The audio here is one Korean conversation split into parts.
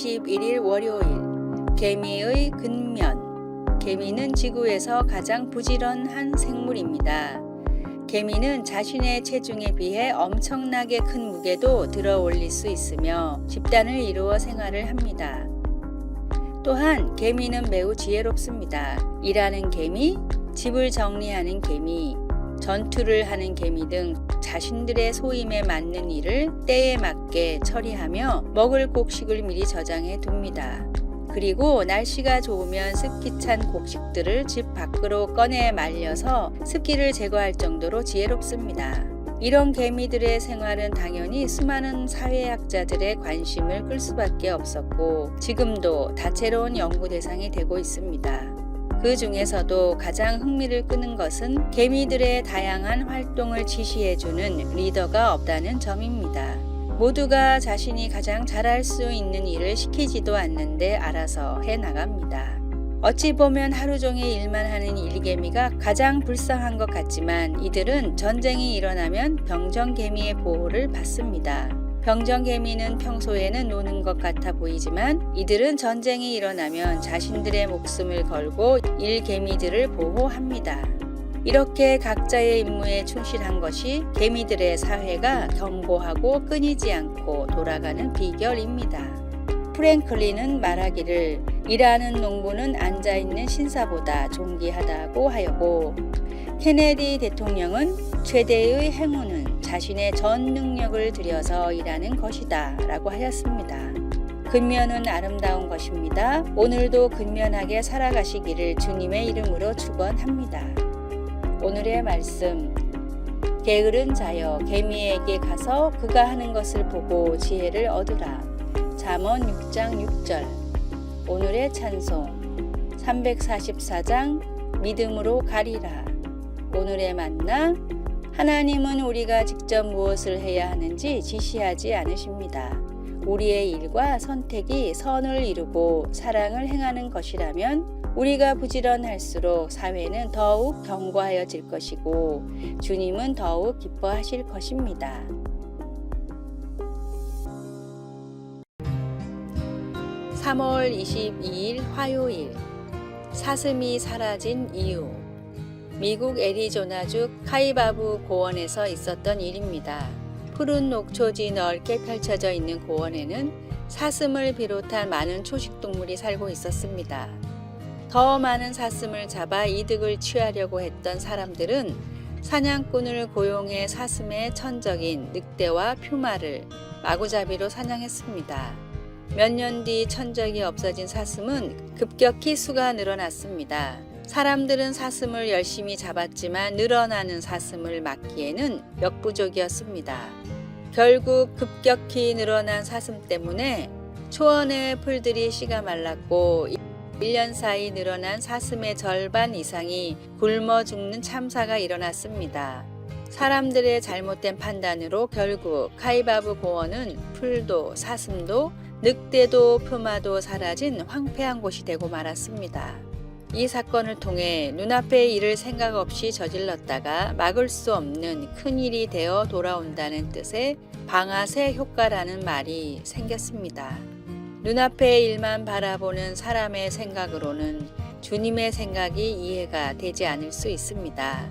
3월 21일 월요일 개미의 근면 개미는 지구에서 가장 부지런한 생물입니다. 개미는 자신의 체중에 비해 엄청나게 큰 무게도 들어 올릴 수 있으며 집단을 이루어 생활을 합니다. 또한 개미는 매우 지혜롭습니다. 일하는 개미, 집을 정리하는 개미, 전투를 하는 개미 등 자신들의 소임에 맞는 일을 때에 맞게 처리하며 먹을 곡식을 미리 저장해 둡니다. 그리고 날씨가 좋으면 습기 찬 곡식들을 집 밖으로 꺼내 말려서 습기를 제거할 정도로 지혜롭습니다. 이런 개미들의 생활은 당연히 수많은 사회학자들의 관심을 끌 수밖에 없었고 지금도 다채로운 연구 대상이 되고 있습니다. 그 중에서도 가장 흥미를 끄는 것은 개미들의 다양한 활동을 지시해주는 리더가 없다는 점입니다. 모두가 자신이 가장 잘할 수 있는 일을 시키지도 않는데 알아서 해 나갑니다. 어찌 보면 하루 종일 일만 하는 일개미가 가장 불쌍한 것 같지만 이들은 전쟁이 일어나면 병정개미의 보호를 받습니다. 병정개미는 평소에는 노는 것 같아 보이지만 이들은 전쟁이 일어나면 자신들의 목숨을 걸고 일개미들을 보호합니다. 이렇게 각자의 임무에 충실한 것이 개미들의 사회가 견고하고 끊이지 않고 돌아가는 비결입니다. 프랭클린은 말하기를 일하는 농부는 앉아있는 신사보다 존귀하다고 하였고 케네디 대통령은 최대의 행운은 자신의 전 능력을 들여서 일하는 것이다 라고 하였습니다. 근면은 아름다운 것입니다. 오늘도 근면하게 살아가시기를 주님의 이름으로 축원합니다. 오늘의 말씀 게으른 자여 개미에게 가서 그가 하는 것을 보고 지혜를 얻으라. 잠언 6장 6절 오늘의 찬송 344장 믿음으로 가리라. 오늘의 만나 하나님은 우리가 직접 무엇을 해야 하는지 지시하지 않으십니다. 우리의 일과 선택이 선을 이루고 사랑을 행하는 것이라면 우리가 부지런할수록 사회는 더욱 견고하여질 것이고 주님은 더욱 기뻐하실 것입니다. (3월 22일) 화요일 사슴이 사라진 이유 미국 애리조나주 카이바부 고원에서 있었던 일입니다. 푸른 녹초지 넓게 펼쳐져 있는 고원에는 사슴을 비롯한 많은 초식동물이 살고 있었습니다. 더 많은 사슴을 잡아 이득을 취하려고 했던 사람들은 사냥꾼을 고용해 사슴의 천적인 늑대와 퓨마를 마구잡이로 사냥했습니다. 몇 년 뒤 천적이 없어진 사슴은 급격히 수가 늘어났습니다. 사람들은 사슴을 열심히 잡았지만 늘어나는 사슴을 막기에는 역부족이었습니다. 결국 급격히 늘어난 사슴 때문에 초원의 풀들이 씨가 말랐고 1년 사이 늘어난 사슴의 절반 이상이 굶어 죽는 참사가 일어났습니다. 사람들의 잘못된 판단으로 결국 카이바브 고원은 풀도 사슴도 늑대도 푸마도 사라진 황폐한 곳이 되고 말았습니다. 이 사건을 통해 눈앞의 일을 생각 없이 저질렀다가 막을 수 없는 큰 일이 되어 돌아온다는 뜻의 방아쇠 효과라는 말이 생겼습니다. 눈앞의 일만 바라보는 사람의 생각으로는 주님의 생각이 이해가 되지 않을 수 있습니다.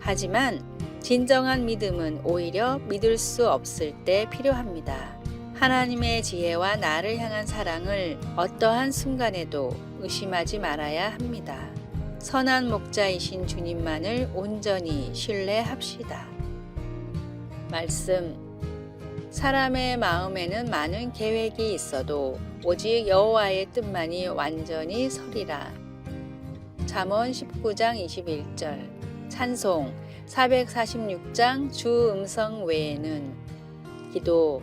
하지만 진정한 믿음은 오히려 믿을 수 없을 때 필요합니다. 하나님의 지혜와 나를 향한 사랑을 어떠한 순간에도 의심하지 말아야 합니다. 선한 목자이신 주님만을 온전히 신뢰합시다. 말씀 사람의 마음에는 많은 계획이 있어도 오직 여호와의 뜻만이 완전히 서리라. 잠언 19장 21절 찬송 446장 주 음성 외에는 기도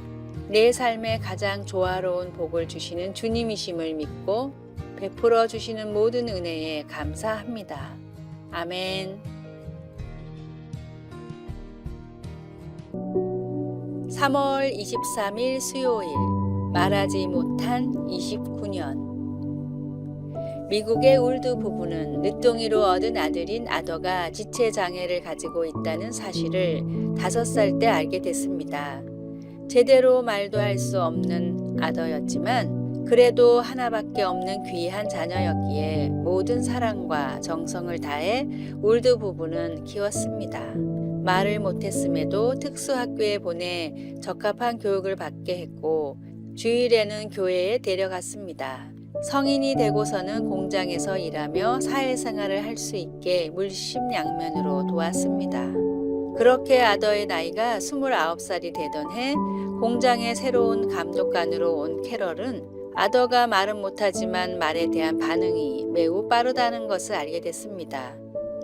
내 삶에 가장 조화로운 복을 주시는 주님이심을 믿고 베풀어 주시는 모든 은혜에 감사합니다. 아멘. 3월 23일 수요일 말하지 못한 29년 미국의 울드 부부는 늦둥이로 얻은 아들인 아더가 지체 장애를 가지고 있다는 사실을 다섯 살 때 알게 됐습니다. 제대로 말도 할 수 없는 아더였지만 그래도 하나밖에 없는 귀한 자녀였기에 모든 사랑과 정성을 다해 울드 부부는 키웠습니다. 말을 못했음에도 특수학교에 보내 적합한 교육을 받게 했고 주일에는 교회에 데려갔습니다. 성인이 되고서는 공장에서 일하며 사회생활을 할 수 있게 물심양면으로 도왔습니다. 그렇게 아더의 나이가 29살이 되던 해 공장에 새로운 감독관으로 온 캐럴은 아더가 말은 못하지만 말에 대한 반응이 매우 빠르다는 것을 알게 됐습니다.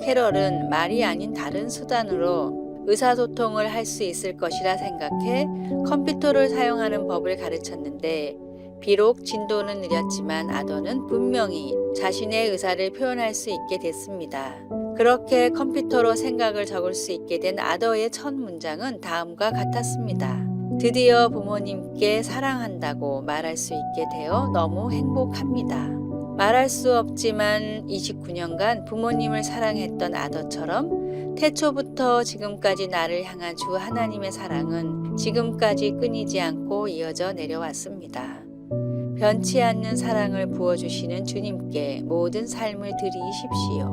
캐럴은 말이 아닌 다른 수단으로 의사소통을 할 수 있을 것이라 생각해 컴퓨터를 사용하는 법을 가르쳤는데 비록 진도는 느렸지만 아더는 분명히 자신의 의사를 표현할 수 있게 됐습니다. 그렇게 컴퓨터로 생각을 적을 수 있게 된 아더의 첫 문장은 다음과 같았습니다. 드디어 부모님께 사랑한다고 말할 수 있게 되어 너무 행복합니다. 말할 수 없지만 29년간 부모님을 사랑했던 아더처럼 태초부터 지금까지 나를 향한 주 하나님의 사랑은 지금까지 끊이지 않고 이어져 내려왔습니다. 변치 않는 사랑을 부어주시는 주님께 모든 삶을 드리십시오.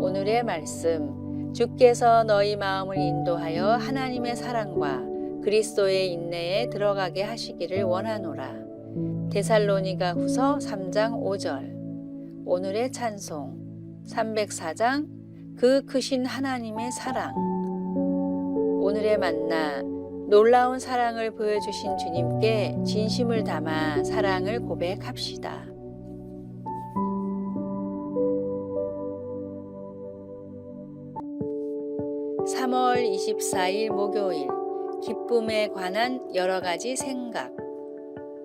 오늘의 말씀. 주께서 너희 마음을 인도하여 하나님의 사랑과 그리스도의 인내에 들어가게 하시기를 원하노라. 데살로니가 후서 3장 5절. 오늘의 찬송. 304장 그 크신 하나님의 사랑. 오늘의 만나. 놀라운 사랑을 보여주신 주님께 진심을 담아 사랑을 고백합시다. 3월 24일 목요일 기쁨에 관한 여러 가지 생각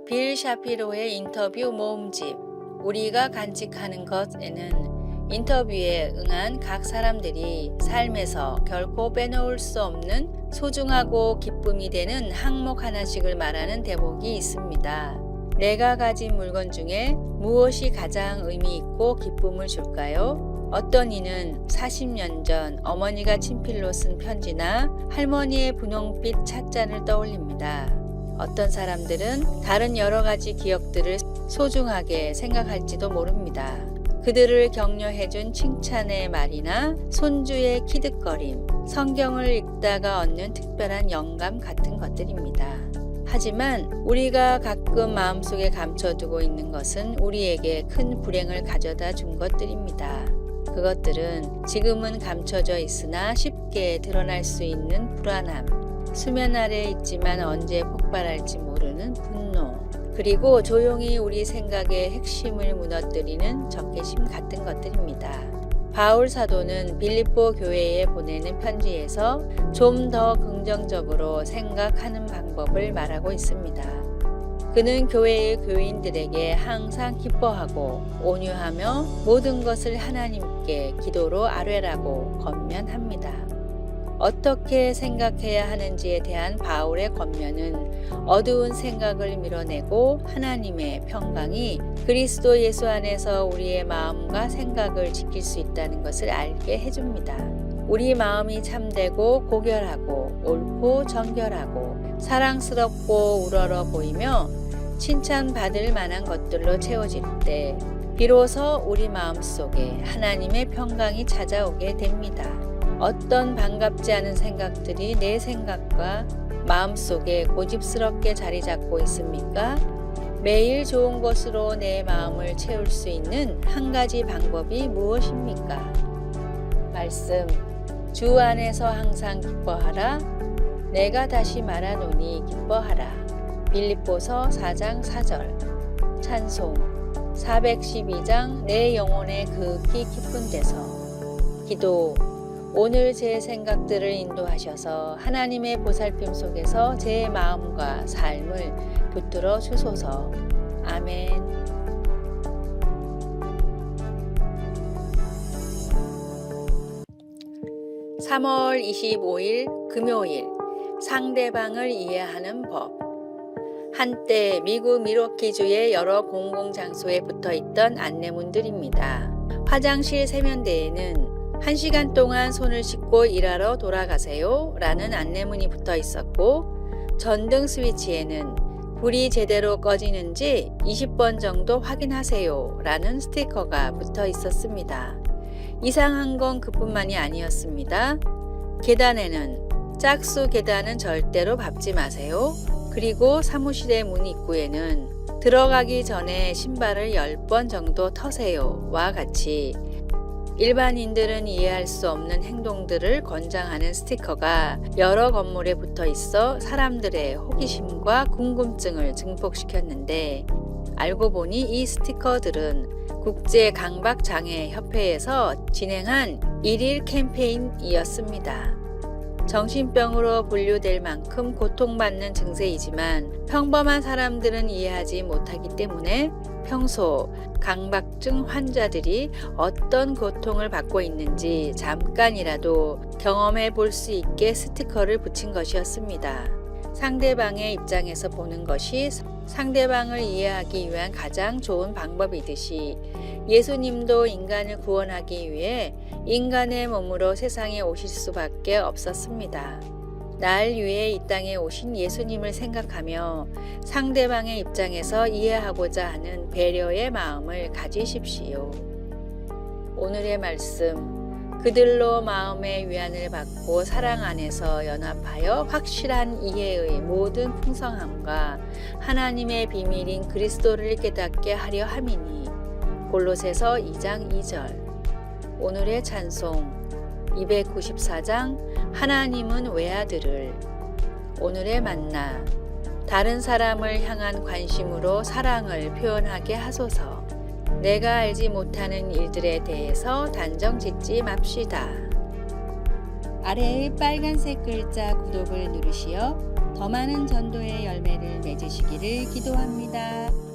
빌 샤피로의 인터뷰 모음집 우리가 간직하는 것에는 인터뷰에 응한 각 사람들이 삶에서 결코 빼놓을 수 없는 소중하고 기쁨이 되는 항목 하나씩을 말하는 대목이 있습니다. 내가 가진 물건 중에 무엇이 가장 의미 있고 기쁨을 줄까요? 어떤 이는 40년 전 어머니가 친필로 쓴 편지나 할머니의 분홍빛 찻잔을 떠올립니다. 어떤 사람들은 다른 여러 가지 기억들을 소중하게 생각할지도 모릅니다. 그들을 격려해준 칭찬의 말이나 손주의 키득거림, 성경을 읽다가 얻는 특별한 영감 같은 것들입니다. 하지만 우리가 가끔 마음속에 감춰두고 있는 것은 우리에게 큰 불행을 가져다 준 것들입니다. 그것들은 지금은 감춰져 있으나 쉽게 드러날 수 있는 불안함, 수면 아래 있지만 언제 폭발할지 모르는 분노, 그리고 조용히 우리 생각의 핵심을 무너뜨리는 적개심 같은 것들입니다. 바울 사도는 빌립보 교회에 보내는 편지에서 좀 더 긍정적으로 생각하는 방법을 말하고 있습니다. 그는 교회의 교인들에게 항상 기뻐하고 온유하며 모든 것을 하나님께 기도로 아뢰라고 권면합니다. 어떻게 생각해야 하는지에 대한 바울의 권면은 어두운 생각을 밀어내고 하나님의 평강이 그리스도 예수 안에서 우리의 마음과 생각을 지킬 수 있다는 것을 알게 해줍니다. 우리 마음이 참되고 고결하고 옳고 정결하고 사랑스럽고 우러러 보이며 칭찬받을 만한 것들로 채워질 때 비로소 우리 마음 속에 하나님의 평강이 찾아오게 됩니다. 어떤 반갑지 않은 생각들이 내 생각과 마음 속에 고집스럽게 자리 잡고 있습니까? 매일 좋은 것으로 내 마음을 채울 수 있는 한 가지 방법이 무엇입니까? 말씀. 주 안에서 항상 기뻐하라. 내가 다시 말하노니 기뻐하라. 빌립보서 4장 4절. 찬송. 412장 내 영혼의 극히 깊은 데서. 기도. 오늘 제 생각들을 인도하셔서 하나님의 보살핌 속에서 제 마음과 삶을 붙들어 주소서. 아멘. (3월 25일) 금요일 상대방을 이해하는 법 한때 미국 미러키주의 여러 공공장소에 붙어 있던 안내문들입니다. 화장실 세면대에는 1시간 동안 손을 씻고 일하러 돌아가세요 라는 안내문이 붙어 있었고 전등 스위치에는 불이 제대로 꺼지는지 20번 정도 확인하세요 라는 스티커가 붙어 있었습니다. 이상한 건 그뿐만이 아니었습니다. 계단에는 짝수 계단은 절대로 밟지 마세요. 그리고 사무실의 문 입구에는 들어가기 전에 신발을 10번 정도 터세요. 와 같이 일반인들은 이해할 수 없는 행동들을 권장하는 스티커가 여러 건물에 붙어 있어 사람들의 호기심과 궁금증을 증폭시켰는데 알고 보니 이 스티커들은 국제 강박 장애 협회에서 진행한 일일 캠페인이었습니다. 정신병으로 분류될 만큼 고통받는 증세이지만 평범한 사람들은 이해하지 못하기 때문에 평소 강박증 환자들이 어떤 고통을 받고 있는지 잠깐이라도 경험해 볼 수 있게 스티커를 붙인 것이었습니다. 상대방의 입장에서 보는 것이 상대방을 이해하기 위한 가장 좋은 방법이듯이 예수님도 인간을 구원하기 위해 인간의 몸으로 세상에 오실 수밖에 없었습니다. 날 위해 이 땅에 오신 예수님을 생각하며 상대방의 입장에서 이해하고자 하는 배려의 마음을 가지십시오. 오늘의 말씀. 그들로 마음의 위안을 받고 사랑 안에서 연합하여 확실한 이해의 모든 풍성함과 하나님의 비밀인 그리스도를 깨닫게 하려 함이니. 골로새서 2장 2절. 오늘의 찬송 294장 하나님은 외아들을 오늘의 만나 다른 사람을 향한 관심으로 사랑을 표현하게 하소서 내가 알지 못하는 일들에 대해서 단정 짓지 맙시다. 아래의 빨간색 글자 구독을 누르시어 더 많은 전도의 열매를 맺으시기를 기도합니다.